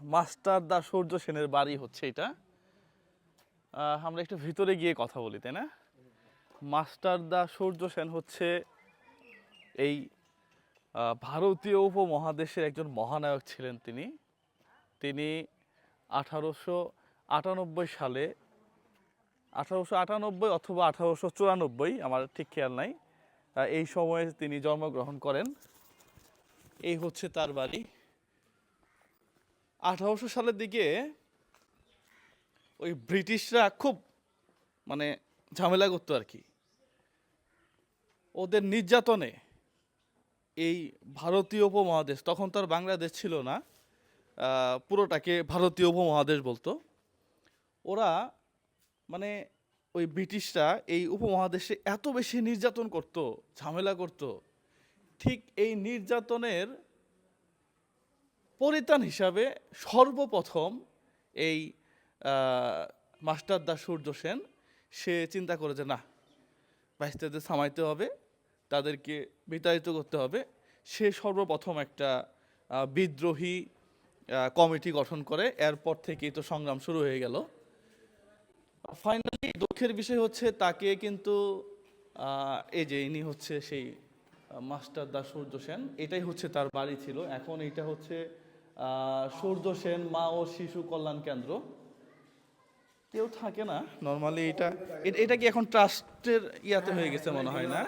Master দা সূর্য সেনের বাড়ি হচ্ছে এটা। আমরা একটু ভিতরে গিয়ে কথা বলি, তাই না? মাস্টার দা সূর্য সেন হচ্ছে এই ভারতীয় উপমহাদেশের একজন মহানায়ক ছিলেন তিনি। তিনি আঠারোশো আটানব্বই সালে, আঠারোশো আটানব্বই অথবা আঠারোশো চুরানব্বই, আমার ঠিক খেয়াল নাই এই সময়ে তিনি জন্মগ্রহণ করেন। এই হচ্ছে তার বাড়ি। আঠারোশো সালের দিকে ওই ব্রিটিশরা খুব মানে ঝামেলা করতো আর কি। ওদের নির্যাতনে এই ভারতীয় উপমহাদেশ, তখন তো আর বাংলাদেশ ছিল না পুরোটাকে ভারতীয় উপমহাদেশ বলতো। ওরা মানে ওই ব্রিটিশরা এই উপমহাদেশে এত বেশি নির্যাতন করত, ঝামেলা করত। ঠিক এই নির্যাতনের পরিত্রাণ হিসাবে সর্বপ্রথম এই মাস্টারদা সূর্য সেন, সে চিন্তা করে যে, না বাইস্তাদের থামাইতে হবে, তাদেরকে বিতাড়িত করতে হবে। সে সর্বপ্রথম একটা বিদ্রোহী কমিটি গঠন করে। এরপর থেকেই তো সংগ্রাম শুরু হয়ে গেল। ফাইনালি দুঃখের বিষয় হচ্ছে তাকে কিন্তু এই যে ইনি হচ্ছে সেই মাস্টার দা সূর্য সেন, এটাই হচ্ছে তার বাড়ি ছিল। এখন এটা হচ্ছে সূর্য সেন, মা ও শিশু কল্যাণ কেন্দ্র। কেউ থাকে না? নর্মালি এটা এটা কি এখন ট্রাস্টের ইয়াতে হয়ে গেছে মনে হয় না?